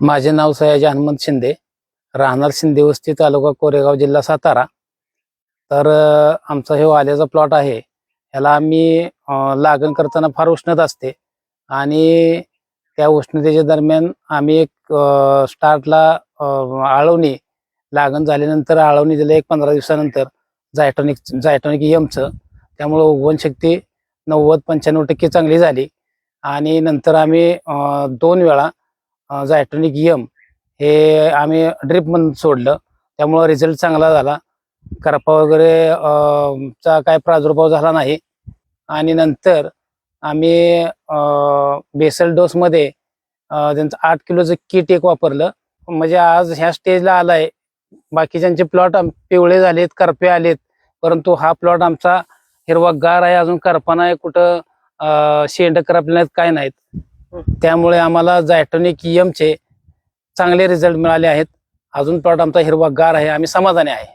माझे नाव सयाजी हनुमंत शिंदे. राहणार शिंदे वस्ती तालुका कोरेगाव जिल्हा सातारा. तर आमचा हे वाल्याचा प्लॉट आहे. ह्याला आम्ही लागण करताना फार उष्णता असते. आणि त्या उष्णतेच्या दरम्यान आम्ही एक स्टार्टला आळवणी लागण झाल्यानंतर आळवणी दिलं एक पंधरा दिवसानंतर. जायटॉनिक जायटॉनिक यमचं. त्यामुळं उगवण शक्ती नव्वद पंच्याण्णव टक्के चांगली झाली. आणि नंतर आम्ही दोन वेळा झायट्रॉनिक यम हे आम्ही ड्रिप म्हणून सोडलं. त्यामुळं रिझल्ट चांगला झाला. करपा वगैरे चा काय प्रादुर्भाव झाला नाही. आणि नंतर आम्ही बेसल डोसमध्ये त्यांचं आठ किलोचं किट एक वापरलं. म्हणजे आज ह्या स्टेजला आलाय. बाकीच्यांचे प्लॉट पिवळे झालेत करपे आलेत. परंतु हा प्लॉट आमचा हिरवागार आहे. अजून करपा नाही कुठं शेंड करपले नाहीत काय नाहीत. त्यामुळे आम्हाला जायटोनिक चे चांगले रिझल्ट मिळाले आहेत. अजून प्लॉट आमचा हिरवागार आहे. आम्ही समाधानी आहे.